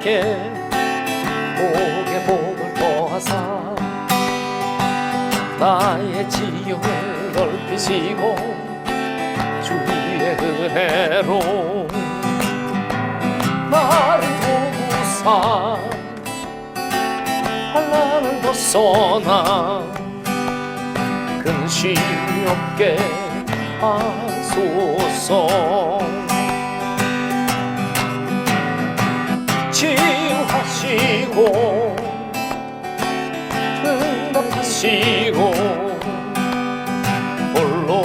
내게 복의 복을 더하사 나의 지경을 넓히시고 주의 은혜로 나를 도우사 환란을 벗어나 근심 없게 하소서 치유하시고 응답하시고 홀로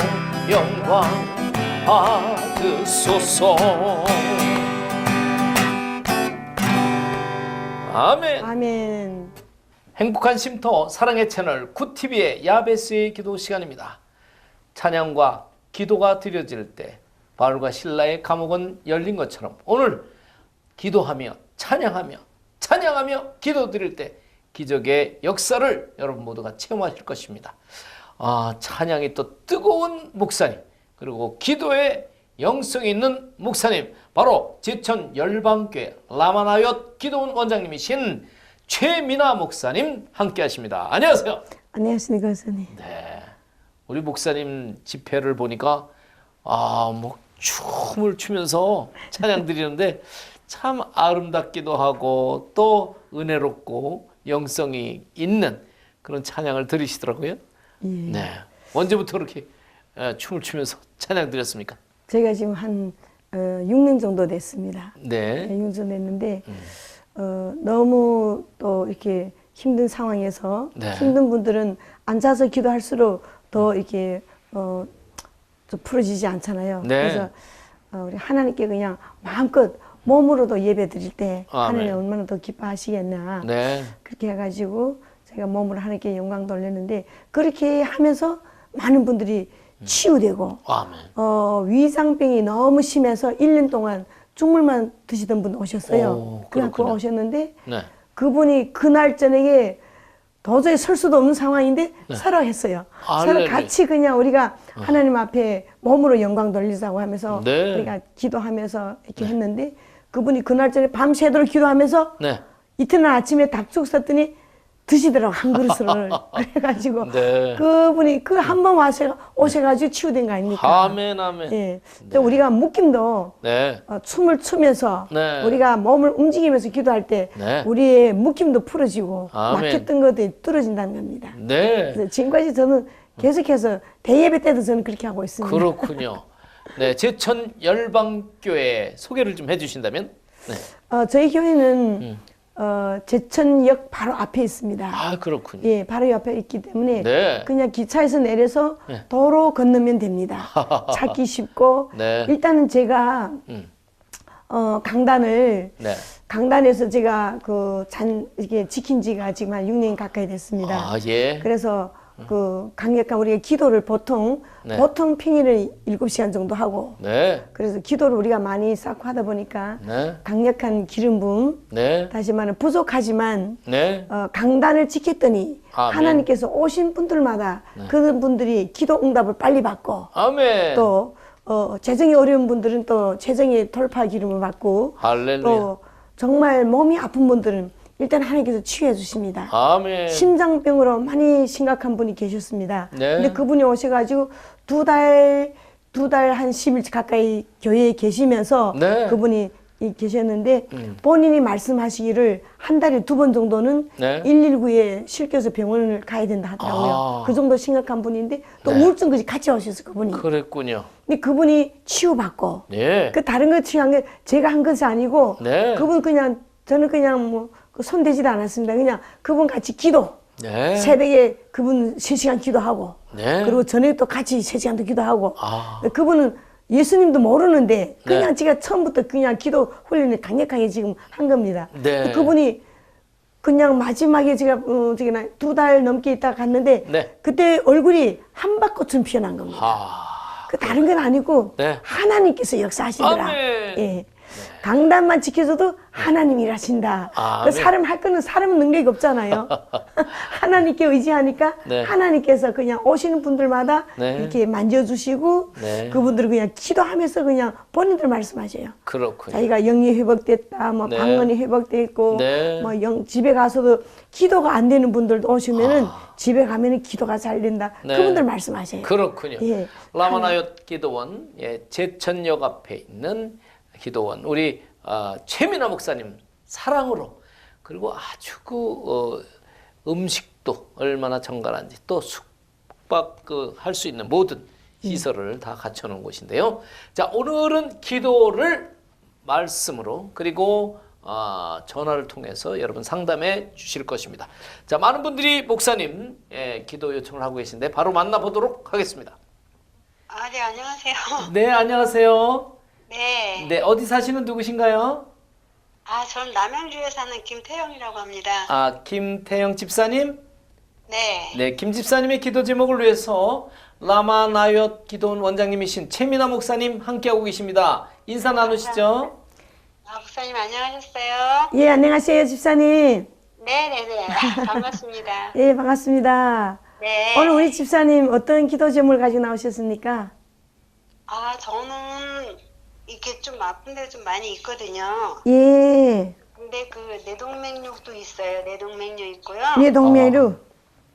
영광 받으소서 아멘 아멘. 행복한 쉼터 사랑의 채널 굿TV의 야베스의 기도 시간입니다. 찬양과 기도가 드려질 때 바울과 신라의 감옥은 열린 것처럼 오늘 기도하며 찬양하며 찬양하며 기도 드릴 때 기적의 역사를 여러분 모두가 체험하실 것입니다. 아, 찬양이 또 뜨거운 목사님 그리고 기도에 영성이 있는 목사님 바로 제천 열방교회 라마나얏 기도원 원장님이신 최민아 목사님 함께 하십니다. 안녕하세요. 안녕하십니까, 선생님. 네. 우리 목사님 집회를 보니까 아, 뭐 춤을 추면서 찬양 드리는데 참 아름답기도 하고 또 은혜롭고 영성이 있는 그런 찬양을 들으시더라고요. 예. 네. 언제부터 그렇게 에, 춤을 추면서 찬양 드렸습니까? 제가 지금 한 어, 6년 정도 됐습니다. 네, 네. 6년 정도 됐는데 어, 너무 또 이렇게 힘든 상황에서 네. 힘든 분들은 앉아서 기도할수록 더 이렇게 어, 좀 풀어지지 않잖아요. 네. 그래서 어, 우리 하나님께 그냥 마음껏 몸으로도 예배 드릴 때 아멘. 하나님 얼마나 더 기뻐하시겠나. 네. 그렇게 해가지고 제가 몸으로 하나님께 영광 돌렸는데 그렇게 하면서 많은 분들이 치유되고 아멘. 어, 위장병이 너무 심해서 1년 동안 죽물만 드시던 분 오셨어요. 오, 그래갖고. 오셨는데 네. 그분이 그날 저녁에 도저히 설 수도 없는 상황인데 서로 했어요. 서로 네. 할렐루야. 같이 그냥 우리가 하나님 앞에 몸으로 영광 돌리자고 하면서 네. 우리가 기도하면서 이렇게 했는데 그분이 그날 저녁에 밤새도록 기도하면서 네. 이튿날 아침에 답죽 썼더니 드시더라고 한 그릇을 그래가지고 네. 그분이 그 한 번 와서 오셔가지고 치유된 거 아닙니까? 아멘 아멘. 예. 또 우리가 묶임도 네. 어, 춤을 추면서 네. 우리가 몸을 움직이면서 기도할 때 네. 우리의 묶임도 풀어지고 아멘. 막혔던 것들이 뚫어진다는 겁니다. 네. 지금까지 저는 계속해서 대예배 때도 저는 그렇게 하고 있습니다. 그렇군요. 네, 제천 열방교회 소개를 좀 해주신다면? 네. 어, 저희 교회는 음. 어, 제천역 바로 앞에 있습니다. 아, 그렇군요. 예, 바로 옆에 있기 때문에 네. 그냥 기차에서 내려서 네. 도로 건너면 됩니다. 찾기 쉽고 네. 일단은 제가 음. 어, 강단을 네. 강단에서 제가 그 잔 이게 지킨 지가 지금 한 6년 가까이 됐습니다. 아, 예. 그래서 그 강력한 우리가 기도를 보통 네. 보통 평일에 7시간 정도 하고 네. 그래서 기도를 우리가 많이 쌓고 하다 보니까 네. 강력한 기름 부음 네. 다시 말하면 부족하지만 네. 어, 강단을 지켰더니 아멘. 하나님께서 오신 분들마다 그 분들이 기도 응답을 빨리 받고 아멘. 또 어, 재정이 어려운 분들은 또 재정의 돌파 기름을 받고 할렐루야. 또 정말 몸이 아픈 분들은 일단 하나님께서 치유해 주십니다. 아멘. 심장병으로 많이 심각한 분이 계셨습니다. 네. 근데 그분이 오셔가지고 두 달, 두 달 한 10일 가까이 교회에 계시면서 네. 그분이 이- 계셨는데 음. 본인이 말씀하시기를 한 달에 두 번 정도는 네. 119에 실겨서 병원을 가야 된다 하더라고요. 아. 그 정도 심각한 분인데 또 네. 우울증까지 같이 오셨어 그분이. 그랬군요. 근데 그분이 치유받고 네. 그 다른 거 치유한 게 제가 한 것이 아니고 네. 그분 그냥 저는 그냥 뭐그 손대지도 않았습니다. 그냥 그분 같이 기도 네. 새벽에 그분 세시간 기도하고 네. 그리고 저녁에 또 같이 세시간도 기도하고 아. 그분은 예수님도 모르는데 그냥 네. 제가 처음부터 그냥 기도 훈련을 강력하게 지금 한 겁니다. 네. 그분이 그냥 마지막에 제가 어, 저기 두달 넘게 있다 갔는데 네. 그때 얼굴이 한박꽃처럼 피어난 겁니다. 아. 그 다른 건 아니고 네. 하나님께서 역사하시더라. 아멘. 예. 강단만 지켜줘도 하나님 일하신다. 아멘. 그 사람 할 거는 사람은 능력이 없잖아요. 하나님께 의지하니까 네. 하나님께서 그냥 오시는 분들마다 네. 이렇게 만져주시고 네. 그분들은 그냥 기도하면서 그냥 본인들 말씀하셔요. 그렇군요. 자기가 영이 회복됐다, 뭐 네. 방언이 회복됐고, 네. 뭐 영, 집에 가서도 기도가 안 되는 분들도 오시면은 집에 가면은 기도가 잘 된다. 아. 네. 그분들 말씀하셔요. 그렇군요. 예. 라마나얏 기도원 예, 제천역 앞에 있는 기도원 우리 어, 최민아 목사님 사랑으로 그리고 아주 그 어, 음식도 얼마나 정갈한지 또 숙박 그 할 수 있는 모든 시설을 다 갖춰놓은 곳인데요. 자 오늘은 기도를 말씀으로 그리고 아, 전화를 통해서 여러분 상담해 주실 것입니다. 자 많은 분들이 목사님 예, 기도 요청을 하고 계신데 바로 만나보도록 하겠습니다. 아, 네, 안녕하세요. 네, 안녕하세요. 네. 네, 어디 사시는 누구신가요? 아, 전 남양주에 사는 김태영이라고 합니다. 아, 김태영 집사님? 네. 네, 김 집사님의 기도 제목을 위해서 라마나얏 기도원 원장님이신 최민아 목사님 함께하고 계십니다. 인사 나누시죠? 아, 목사님 안녕하셨어요? 예, 안녕하세요, 집사님. 네네네. 반갑습니다. 예, 반갑습니다. 네. 오늘 우리 집사님 어떤 기도 제목을 가지고 나오셨습니까? 아, 저는 이게 좀 아픈 데가 좀 많이 있거든요. 예, 근데 그 내동맥류도 있어요. 내동맥류 있고요. 네, 동메루.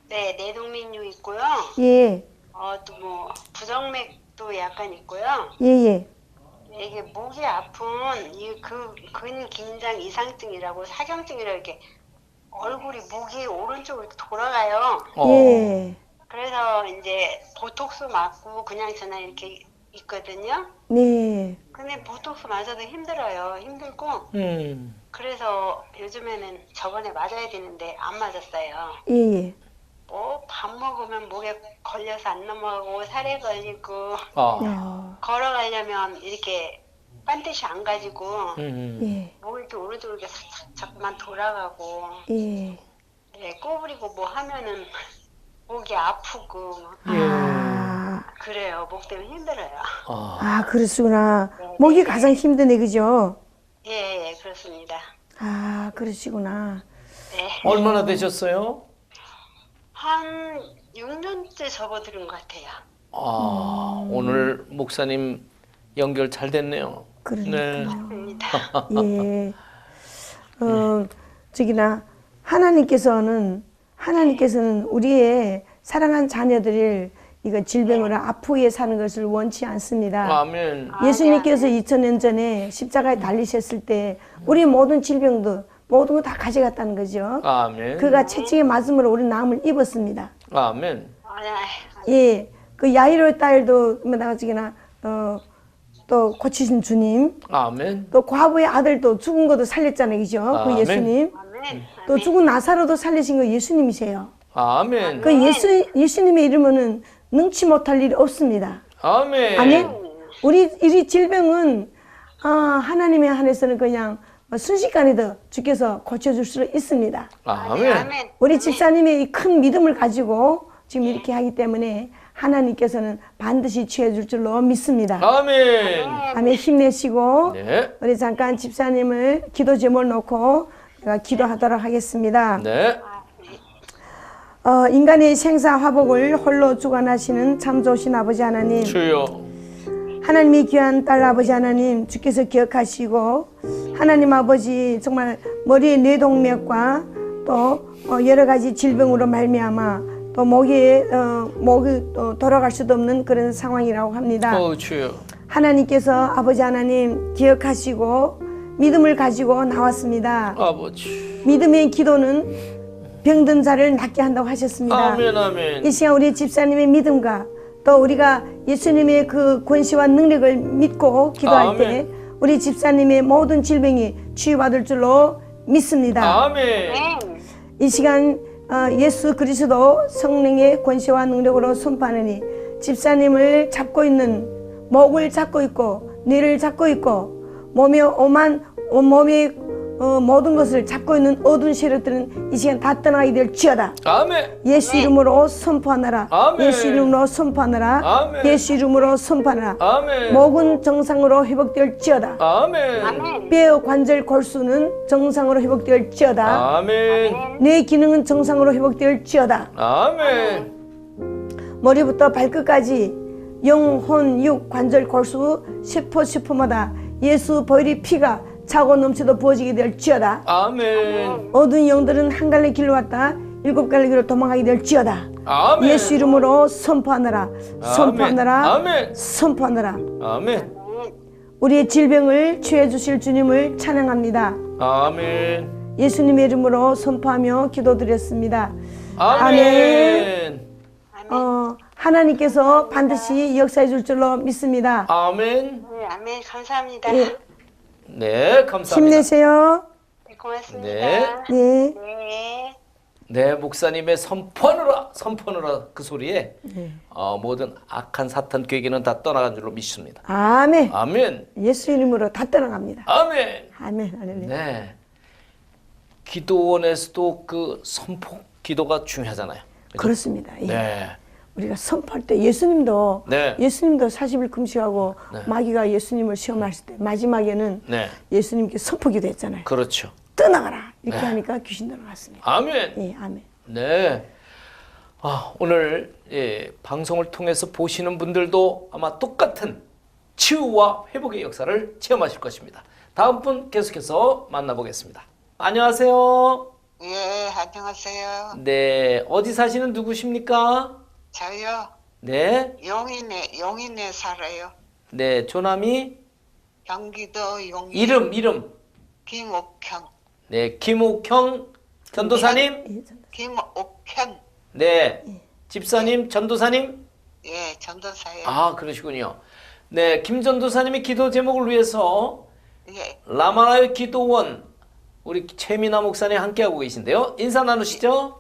네, 내동맥류 있고요. 예, 어, 또 뭐 부정맥도 약간 있고요. 예, 예. 이게 목이 아픈 이 그 근긴장 이상증이라고 사경증이라고 이렇게 얼굴이 목이 오른쪽으로 돌아가요. 어. 예, 그래서 이제 보톡스 맞고 그냥 저나 이렇게 있거든요. 네, 근데 보톡스 맞아도 힘들어요. 힘들고 음. 그래서 요즘에는 저번에 맞아야 되는데 안 맞았어요. 예, 예. 뭐 밥 먹으면 목에 걸려서 안 넘어가고 살에 걸리고 아. 야, 걸어가려면 이렇게 반드시 안 가지고 음. 예, 목이 이렇게 오른쪽으로 이렇게 싹싹 자꾸만 돌아가고 예. 네, 꼬부리고 뭐 하면은 목이 아프고 아, 그래요. 목 때문에 힘들어요. 아. 아, 그러시구나. 목이 가장 힘드네, 그죠? 예, 예, 그렇습니다. 아, 그러시구나. 네. 얼마나 되셨어요? 한 6년째 접어들은 것 같아요. 아, 오늘 목사님 연결 잘 됐네요. 그러니까요. 맞습니다. 예. 어, 저기나 하나님께서는 하나님께서는 우리의 사랑한 자녀들을 이거 질병으로 아프게 사는 것을 원치 않습니다. 아멘. 예수님께서 2000년 전에 십자가에 달리셨을 때 우리 모든 질병도 모든 거 다 가져갔다는 거죠. 아멘. 그가 채찍에 맞음으로 우리 나음을 입었습니다. 아멘. 아, 네. 예, 그 야이로의 딸도 나가지기나 어, 또 고치신 주님, 아멘. 또 과부의 아들도 죽은 것도 살렸잖아요, 그죠? 그 아멘. 예수님. 아멘. 또 죽은 나사로도 살리신 거 예수님이세요. 아멘. 그 예수 예수님의 이름은 능치 못할 일이 없습니다. 아멘. 아멘. 우리 이 질병은 아, 하나님의 한에서는 그냥 순식간에도 주께서 고쳐줄 수 있습니다. 아멘. 아멘. 우리 집사님의 이 큰 믿음을 가지고 지금 이렇게 하기 때문에 하나님께서는 반드시 취해줄 줄로 믿습니다. 아멘. 아멘 힘내시고 네. 우리 잠깐 집사님을 기도 제목을 놓고 제가 기도하도록 하겠습니다. 네. 어, 인간의 생사 화복을 홀로 주관하시는 참 좋으신 아버지 하나님 주여. 하나님의 귀한 딸 아버지 하나님 주께서 기억하시고 하나님 아버지 정말 머리의 뇌동맥과 또 어, 여러 가지 질병으로 말미암아 또 목이 어, 목이 또 돌아갈 수도 없는 그런 상황이라고 합니다. 어, 주여. 하나님께서 아버지 하나님 기억하시고 믿음을 가지고 나왔습니다. 아버지. 믿음의 기도는 병든 자를 낫게 한다고 하셨습니다. 아멘. 아멘. 이 시간 우리 집사님의 믿음과 또 우리가 예수님의 그 권세와 능력을 믿고 기도할 아멘. 때 우리 집사님의 모든 질병이 치유받을 줄로 믿습니다. 아멘. 네. 이 시간 어, 예수 그리스도 성령의 권세와 능력으로 선포하느니 집사님을 잡고 있는 목을 잡고 있고 뇌를 잡고 있고 몸에 오만 온몸에 어, 모든 것을 잡고 있는 어두운 세력들은 이 시간 다 떠나게 될 지어다. 아멘. 예수 이름으로 선포하느라. 아멘. 예수 이름으로 선포하느라. 아멘. 예수 이름으로 선포하느라. 아멘. 목은 정상으로 회복될 지어다. 아멘. 아멘. 뼈 관절 골수는 정상으로 회복될 지어다. 아멘. 뇌 기능은 정상으로 회복될 지어다. 아멘. 머리부터 발끝까지 영혼, 육, 관절, 골수, 세포, 세포마다 예수 보혈의 피가 차고 넘치도 부어지게 될지어다. 아멘. 어두운 영들은 한 갈래 길로 왔다 일곱 갈래 길로 도망가게 될지어다. 아멘. 예수 이름으로 선포하느라, 선포하느라, 아멘. 선포하느라. 아멘. 우리의 질병을 취해 주실 주님을 찬양합니다. 아멘. 예수님의 이름으로 선포하며 기도드렸습니다. 아멘. 어, 하나님께서 반드시 역사해 줄 줄로 믿습니다. 아멘. 네, 아멘. 감사합니다. 예. 네, 감사합니다. 힘내세요. 네, 고맙습니다. 네. 네. 네. 네, 목사님의 선포하느라, 선포하느라 그 소리에 네. 어, 모든 악한 사탄 괴기는 다 떠나간 줄로 믿습니다. 아멘. 아멘. 예수 이름으로 다 떠나갑니다. 아멘. 아멘. 할렐루야. 네. 기도원에서도 그 선포 기도가 중요하잖아요. 그죠? 그렇습니다. 예. 네. 우리가 선포할 때 예수님도 네. 예수님도 40일 금식하고 마귀가 예수님을 시험했을 때 마지막에는 네. 예수님께 선포기도 했잖아요. 그렇죠. 떠나가라 이렇게 네. 하니까 귀신 들어갔습니다. 아멘. 예, 아멘. 네. 아, 오늘 예, 방송을 통해서 보시는 분들도 아마 똑같은 치유와 회복의 역사를 체험하실 것입니다. 다음 분 계속해서 만나보겠습니다. 안녕하세요. 예, 안녕하세요. 네, 어디 사시는 누구십니까? 저요, 네, 용인에, 용인에 살아요. 네, 조남이 경기도 용인. 이름 이름. 김옥현. 네, 김옥형 전도사님. 예, 전- 김옥현. 네, 집사님, 전도사님. 예, 전도사요. 아, 그러시군요. 네, 김 전도사님의 기도 제목을 위해서 예, 라마라의 기도원 우리 최민아 목사님 함께하고 계신데요. 인사 나누시죠?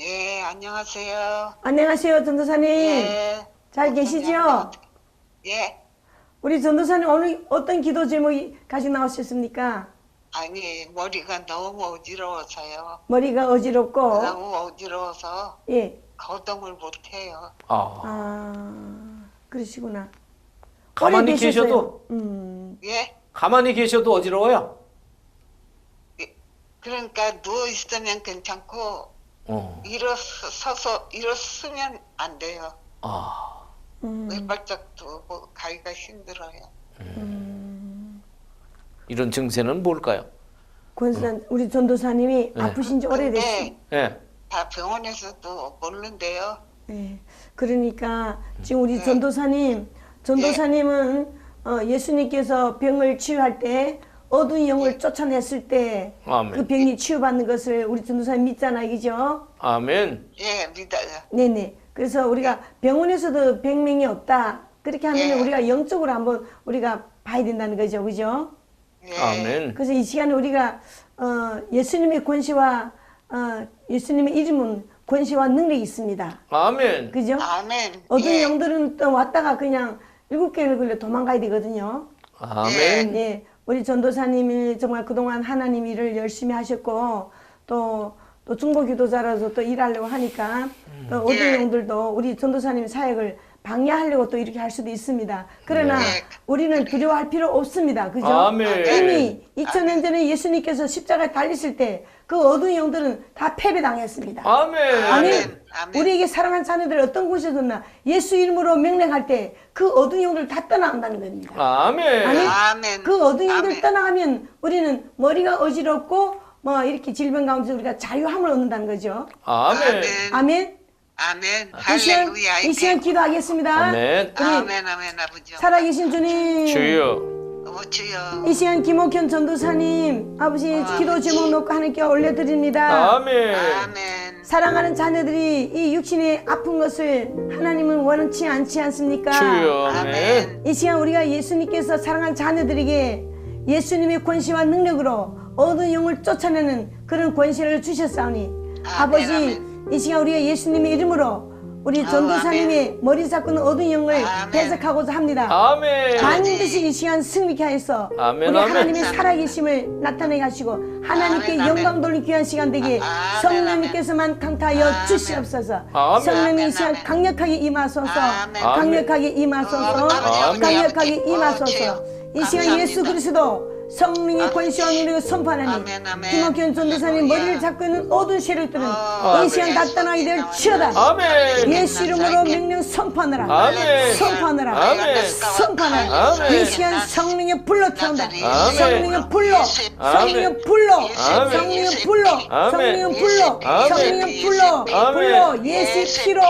예, 안녕하세요. 안녕하세요, 전도사님. 예. 잘 계시죠? 예, 우리 전도사님 오늘 어떤 기도 제목이 가지고 나오셨습니까? 아니, 머리가 너무 어지러워서요. 머리가 어지럽고 너무 어지러워서 예. 거동을 못해요. 아, 아, 그러시구나. 가만히? 계셔도 음. 예, 가만히 계셔도 어지러워요. 예. 그러니까 누워 있으면 괜찮고, 어, 일어서서, 일어서면 안 돼요. 아, 음. 왼발짝도 뭐 가기가 힘들어요. 이런 증세는 뭘까요? 권수산 우리 전도사님이 네. 아프신 지 오래됐어요. 예, 다 병원에서도 모르는데요. 네. 그러니까 지금 우리 네. 전도사님, 전도사님은 어, 예수님께서 병을 치유할 때 어두운 영을 쫓아냈을 때그 아멘. 병이 치유받는 것을 우리 전도사님 믿잖아요, 그죠? 아멘. 예, 믿어요. 네네. 그래서 우리가 병원에서도 병명이 없다. 그렇게 하면 네. 우리가 영적으로 한번 우리가 봐야 된다는 거죠, 그죠? 예. 아멘. 그래서 이 시간에 우리가 어, 예수님의 권세와 어, 예수님의 이름은 권세와 능력이 있습니다. 아멘. 그죠? 아멘. 어두운 예. 영들은 또 왔다가 그냥 일곱 개를 걸려 도망가야 되거든요. 아멘. 네, 우리 전도사님이 정말 그동안 하나님 일을 열심히 하셨고 또, 또 중보 기도자로서 또 일하려고 하니까 또 어두운 예. 영들도 우리 전도사님 사역을 방해하려고 또 이렇게 할 수도 있습니다. 그러나 네. 우리는 두려워할 필요 없습니다. 그죠? 아멘. 이미 2000년 전에 예수님께서 십자가에 달리실 때 그 어두운 영들은 다 패배당했습니다. 아멘. 아니, 아멘. 아멘. 우리에게 사랑한 자녀들 어떤 곳에서나 예수 이름으로 명령할 때 그 어두운 영들 다 떠나간다는 겁니다. 아멘. 아니, 아멘. 그 어두운 영들 아멘. 떠나가면 우리는 머리가 어지럽고 뭐 이렇게 질병 가운데 우리가 자유함을 얻는다는 거죠. 아멘. 아멘. 아멘. 아멘. 이 시간, 할렐루야. 이 시간 기도하겠습니다. 아멘. 우리 아멘. 아멘. 아버지. 살아계신 주님. 주여. 어, 주여. 이 시간 김옥현 전도사님 아버지 기도 제목 놓고 하나님께 올려드립니다. 아멘. 아멘. 사랑하는 자녀들이 이 육신의 아픈 것을 하나님은 원치 않지 않습니까? 주여. 아멘. 아멘. 이 시간 우리가 예수님께서 사랑한 자녀들에게 예수님의 권세와 능력으로 어두운 영을 쫓아내는 그런 권세를 주셨사오니 아멘, 아버지 아멘. 이 시간 우리가 예수님의 이름으로 우리 아, 전도사님이 머리 잡고 는 어두운 영을. 대적하고자 합니다. 아멘. 반드시 이 시간 승리케 하여서 아멘, 우리 아멘. 하나님의 살아계심을 나타내게 하시고 하나님께 아멘. 영광 돌리는 귀한 시간 되게 아멘, 성령님께서만 강타하여 아멘. 주시옵소서 아멘. 성령님 이 시간 아멘. 강력하게 임하소서 아멘. 강력하게 임하소서 아멘. 강력하게 아멘. 임하소서 이 시간. 예수 그리스도 성령의 권세와 능력을 선포하나니. 김학현 전도사님. 머리를 잡고 있는 어두운 세력들은. 이 시간 다 떠나게 될 치어다 아멘. 예수 이름으로 명령 선포하느라 아멘. 선포하느라 아멘. 아멘. 이 시간 성령의 불로 태운다 아멘. 성령의 불로 성령의 불로 아멘. 성령의 불로. 성령의 불로 아멘. 성령의 불로. 불로 예수의 피로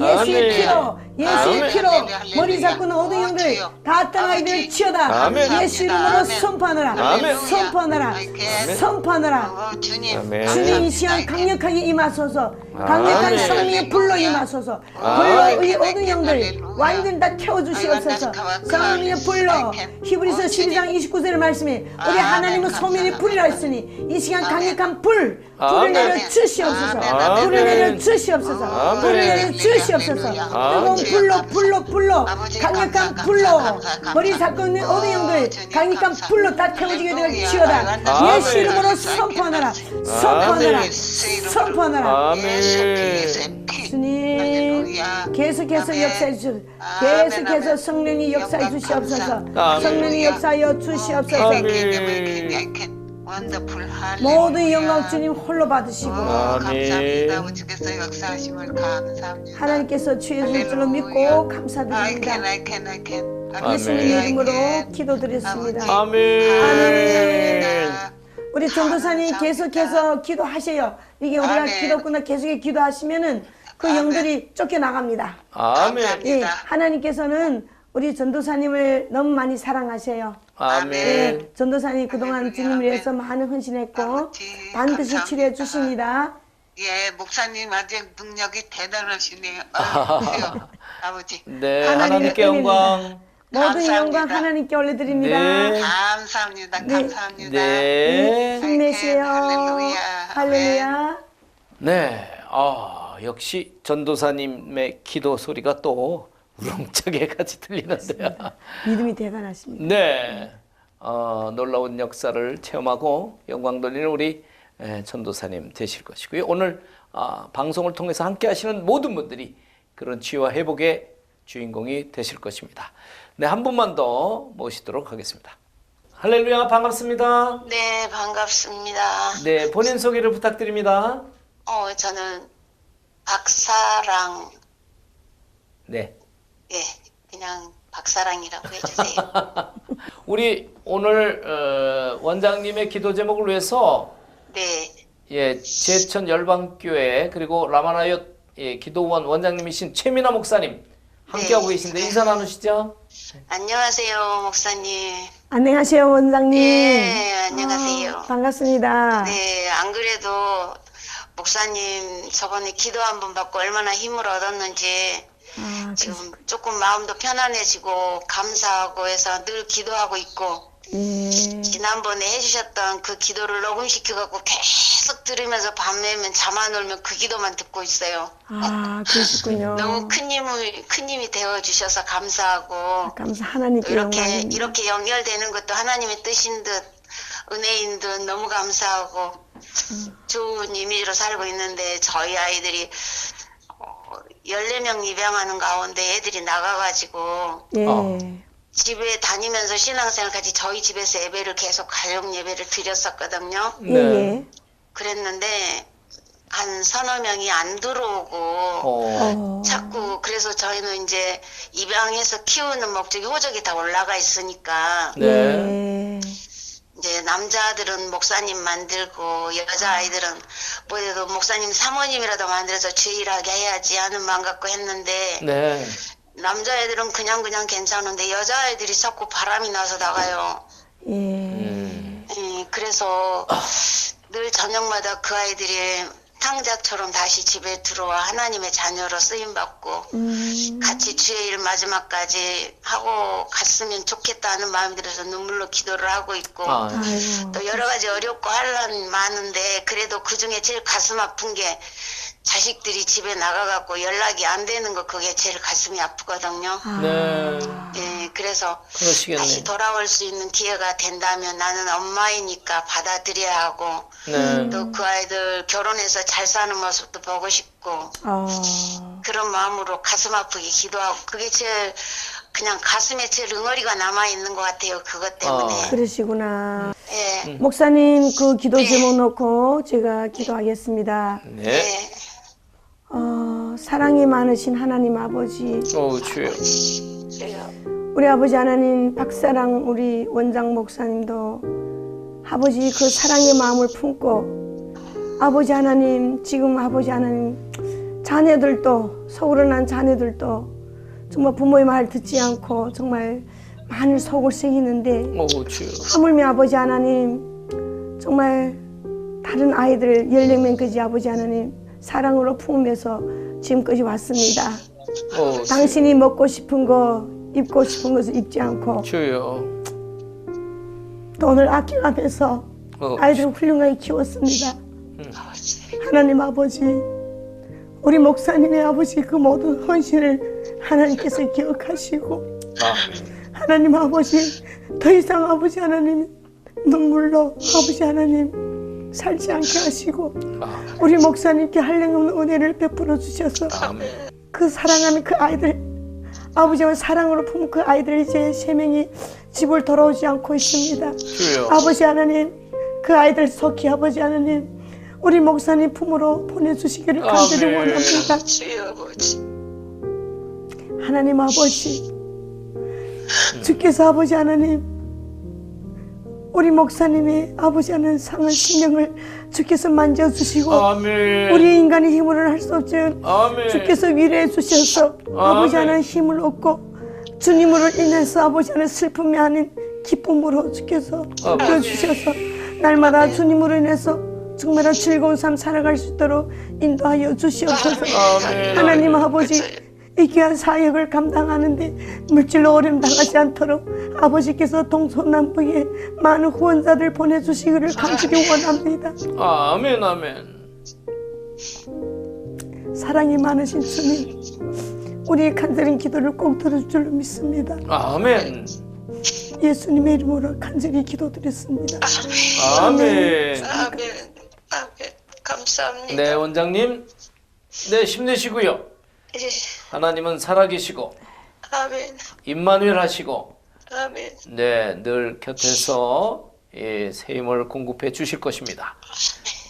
예수의 아멘. 피로 예수의. 피로 머리 잡고는 어두운 영들 다 떠나게 될 치어다. 예수 이름으로. 선포하느라. 선포하느라. 아멘. 선포하느라. 어, 주님. 이 시간 강력하게 임하소서. 강력한. 성령의 불로 임하소서. 불로 이 어두운 영들 완전 다 태워주시옵소서. 성령의 불로 히브리서 12장 29절의 말씀에 우리 하나님은 소멸의 불이라 했으니 이 시간 강력한 불 불을. 내려 주시옵소서. 불을 내려 주시옵소서. 불을 내려 주시옵소서. 뜨거운 불로 불로 불로. 강력한 불로. 머리 잡고 있는 어두운 영들 강력한 불로 다 태워지게 될 지어다. 예수 이름으로 아멘. 선포하느라. 아멘. 주님 계속해서 역사해 주시옵소서 계속해서 성령이 역사해 주시옵소서. 성령이 역사하여 주시옵소서. 아멘. 모든 영광 주님 홀로 받으시고 아멘. 감사합니다. 우주께서 역사하심을 감사합니다. 하나님께서 주의 줄로 믿고 I can, 감사드립니다 I can, I can. 예수님. 이름으로 기도드렸습니다 아멘. 아멘. 우리 전도사님. 계속해서 기도하세요 이게 우리가. 기도구나 계속 기도하시면은 그. 영들이 쫓겨나갑니다 아멘. 예. 하나님께서는 우리 전도사님을 너무 많이 사랑하세요. 아멘. 예, 전도사님 그동안. 주님을 위해서 많은 헌신했고 아버지, 반드시 감사합니다. 치료해 주십니다. 예, 목사님 아주 능력이 대단하시네요. 아유, 아버지. 네, 하나님께. 영광. 모든 감사합니다. 영광 하나님께 올려드립니다. 네. 감사합니다. 감사합니다. 네. 힘내세요. 할렐루야. 할렐루야. 네, 아 역시 전도사님의 기도 소리가 또 우렁차게까지 들리는데요. 믿음이 대단하십니다. 네, 어, 놀라운 역사를 체험하고 영광 돌리는 우리 에, 전도사님 되실 것이고요. 오늘 아, 방송을 통해서 함께 하시는 모든 분들이 그런 치유와 회복의 주인공이 되실 것입니다. 네, 한 분만 더 모시도록 하겠습니다. 할렐루야, 반갑습니다. 네, 반갑습니다. 네, 본인 소개를 부탁드립니다. 어, 저는 박사랑, 네. 예, 그냥 박사랑이라고 해주세요. 우리 오늘 어, 원장님의 기도 제목을 위해서 네, 예, 제천 열방교회 그리고 라마나요 예, 기도원 원장님이신 최민아 목사님 함께하고 네. 계신데 인사 나누시죠? 안녕하세요, 목사님. 안녕하세요, 원장님. 예, 안녕하세요. 아, 반갑습니다. 네, 안 그래도 목사님 저번에 기도 한 번 받고 얼마나 힘을 얻었는지 아, 지금 조금 마음도 편안해지고 감사하고 해서 늘 기도하고 있고 예. 지난번에 해주셨던 그 기도를 녹음시켜갖고 계속 들으면서 밤에면 잠 안 오면 그 기도만 듣고 있어요. 아, 그러시군요. 너무 큰 힘을 큰 힘이 되어 주셔서 감사하고 감사 하나님께 이렇게 영광입니다. 이렇게 연결되는 것도 하나님의 뜻인 듯 은혜인 듯 너무 감사하고 좋은 이미지로 살고 있는데 저희 아이들이 어, 14명 입양하는 가운데 애들이 나가가지고 예. 어. 집에 다니면서 신앙생활까지 저희 집에서 예배를 계속 가족 예배를 드렸었거든요. 예, 예. 그랬는데 한 서너 명이 안 들어오고 어. 어. 자꾸 그래서 저희는 이제 입양해서 키우는 목적이 호적이 다 올라가 있으니까 네. 예. 이제 남자들은 목사님 만들고 여자 아이들은 뭐래도 목사님 사모님이라도 만들어서 주일하게 해야지 하는 마음 갖고 했는데 네. 남자애들은 그냥 그냥 괜찮은데 여자애들이 자꾸 바람이 나서 나가요. 예. 음. 음, 그래서 늘 저녁마다 그 아이들이 탕자처럼 다시 집에 들어와 하나님의 자녀로 쓰임 받고 음. 같이 주의 일 마지막까지 하고 갔으면 좋겠다는 마음이 들어서 눈물로 기도를 하고 있고 아, 아이고. 또 여러 가지 어렵고 할란 많은데 그래도 그 중에 제일 가슴 아픈 게 자식들이 집에 나가갖고 연락이 안 되는 거 그게 제일 가슴이 아프거든요. 네. 예, 그래서 그러시겠네. 다시 돌아올 수 있는 기회가 된다면 나는 엄마이니까 받아들여야 하고 네. 또 그 아이들 결혼해서 잘 사는 모습도 보고 싶고 아, 그런 마음으로 가슴 아프게 기도하고 그게 제일 그냥 가슴에 제일 응어리가 남아 있는 것 같아요. 그것 때문에. 아. 그러시구나. 예. 목사님 그 기도 제목 놓고 제가 기도하겠습니다. 네. 예. 어, 사랑이 많으신 하나님 아버지, 오, 주여. 주여. 우리 아버지 하나님 박사랑 우리 원장 목사님도 아버지 그 사랑의 마음을 품고 아버지 하나님 지금 아버지 하나님 자녀들도 서울에 난 자녀들도 정말 부모의 말 듣지 않고 정말 많은 속을 새기는데. 하물며 아버지 하나님 정말 다른 아이들 14명까지 아버지 하나님 사랑으로 품으면서 지금까지 왔습니다. 오, 당신이 먹고 싶은 거 입고 싶은 것을 입지 않고 주여. 돈을 아껴가면서 어, 아이들을 훌륭하게 키웠습니다. 하나님 아버지 우리 목사님의 아버지 그 모든 헌신을 하나님께서 기억하시고 아, 하나님 아버지 더 이상 아버지 하나님 눈물로 아버지 하나님 살지 않게 하시고 아, 우리 목사님께 한량없는 은혜를 베풀어 주셔서 아멘. 그 사랑하는 그 아이들 아버지와 사랑으로 품은 그 아이들 이제 세 명이 집을 돌아오지 않고 있습니다. 주여. 아버지 하나님 그 아이들 속히 아버지 하나님 우리 목사님 품으로 보내주시기를 간절히 아멘. 원합니다. 주여 아버지. 하나님 아버지 주께서 아버지 하나님 우리 목사님의 아버지 하는 상을 신령을 주께서 만져주시고 아멘. 우리 인간의 힘으로는 할 수 없지만 아멘. 주께서 위로해 주셔서 아버지 하나님 힘을 얻고 주님으로 인해서 아버지 하나님 슬픔이 아닌 기쁨으로 주께서 아멘. 주셔서 날마다 주님으로 인해서 정말 즐거운 삶 살아갈 수 있도록 인도하여 주시옵소서 아멘. 하나님 아버지 이 귀한 사역을 감당하는데 물질로 어려움 당하지 않도록 아버지께서 동서남북에 많은 후원자들 보내주시기를 간절히 원합니다 아멘, 아멘. 사랑이 많으신 주님 우리의 간절한 기도를 꼭 들을 줄로 믿습니다 아멘. 예수님의 이름으로 간절히 기도드렸습니다 아멘. 아멘. 아멘. 감사합니다. 네, 원장님. 네, 힘내시고요. 예. 하나님은 살아계시고 아멘. 임마누엘 하시고 아멘. 네, 늘 곁에서 예, 새 힘을 공급해 주실 것입니다.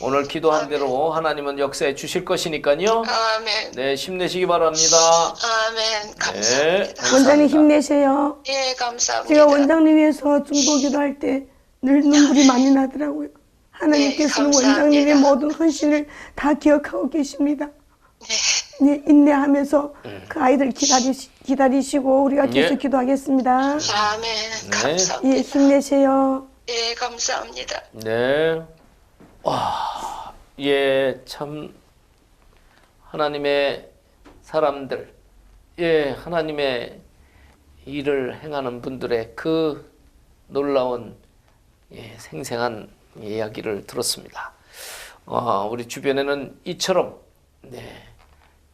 오늘 기도한 대로 하나님은 역사해 주실 것이니까요. 아멘. 네, 힘내시기 바랍니다. 아멘. 감사합니다. 원장님 힘내세요 예, 감사합니다. 제가 원장님 위해서 중보기도 할 때 늘 눈물이 많이 나더라고요 하나님께서는 네, 감사합니다. 원장님의 모든 헌신을 다 기억하고 계십니다 네, 인내하면서 그 아이들 기다리시, 기다리시고 우리가 계속 예. 기도하겠습니다 아멘. 네. 감사합니다. 예, 힘내세요 예, 감사합니다. 네. 와, 예, 참 하나님의 사람들, 예, 하나님의 일을 행하는 분들의 그 놀라운 예, 생생한 이야기를 들었습니다. 아, 우리 주변에는 이처럼 네,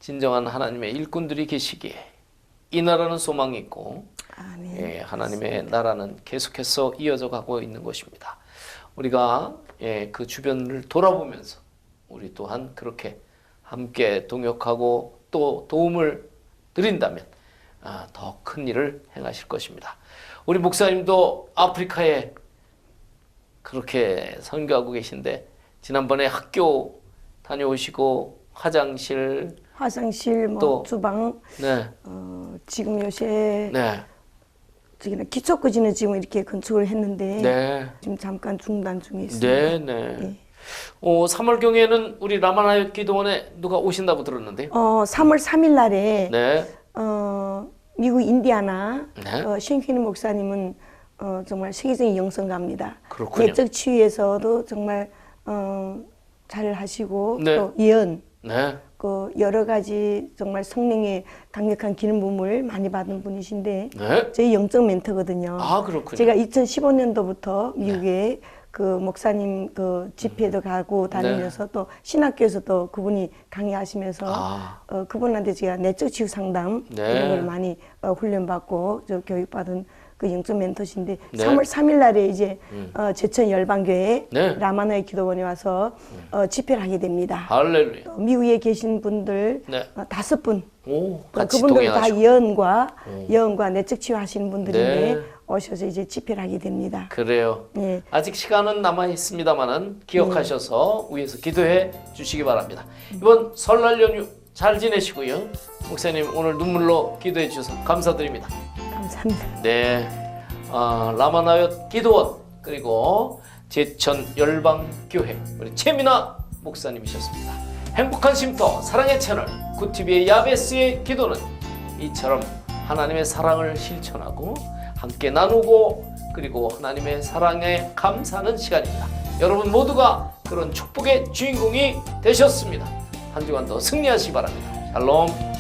진정한 하나님의 일꾼들이 계시기에 이 나라는 소망이 있고 예, 하나님의 나라는 계속해서 이어져 가고 있는 것입니다. 우리가 예, 그 주변을 돌아보면서 우리 또한 그렇게 함께 동역하고 또 도움을 드린다면 아, 더 큰 일을 행하실 것입니다. 우리 목사님도 아프리카에 그렇게 선교하고 계신데 지난번에 학교 다녀오시고 화장실 화장실 뭐 또. 주방 네, 어, 지금 요새 네, 저기는 기초까지는 지금 이렇게 건축을 했는데 네. 지금 잠깐 중단 중에 있습니다 네, 네. 어, 3월 경에는 우리 라마나얏 기도원에 누가 오신다고 들었는데요. 어, 3월 3일 날에 네, 어, 미국 인디아나 네. 어, 쉔퀴니 목사님은 어, 정말 세계적인 영성가입니다. 그렇군요. 내적 치유에서도 정말 어, 잘 하시고 네. 또 예언 네, 그 여러 가지 정말 성령의 강력한 기름 부음을 많이 받은 분이신데 네. 저희 영적 멘토거든요. 아, 그렇군요. 제가 2015년도부터 미국에 그 목사님 그 집회도 가고 다니면서 또 신학교에서 또 그분이 강의하시면서 아. 어, 그분한테 제가 내적 치유 상담 네. 이런 걸 많이 어, 훈련받고 저 교육받은 그 영적 멘토신데 네. 3월 3일 날에 이제 어, 제천 열방교회 네. 라마나의 기도원에 와서 어, 집회를 하게 됩니다. 할렐루야. 또 미국에 계신 분들 네. 어, 다섯 분 오, 어, 같이 그분들 다 동행하시고. 예언과 예언과 내적 치유하시는 분들인데 네. 오셔서 이제 집회를 하게 됩니다. 그래요. 예. 아직 시간은 남아 있습니다만은 기억하셔서 위에서 기도해 주시기 바랍니다. 이번 설날 연휴 잘 지내시고요. 목사님 오늘 눈물로 기도해 주셔서 감사드립니다. 감사합니다. 네, 아, 라마나요 기도원 그리고 제천 열방교회 우리 최민아 목사님이셨습니다. 행복한 쉼터 사랑의 채널 구티비의 야베스의 기도는 이처럼 하나님의 사랑을 실천하고 함께 나누고 그리고 하나님의 사랑에 감사하는 시간입니다. 여러분 모두가 그런 축복의 주인공이 되셨습니다. 한 주간도 승리하시기 바랍니다. 샬롬.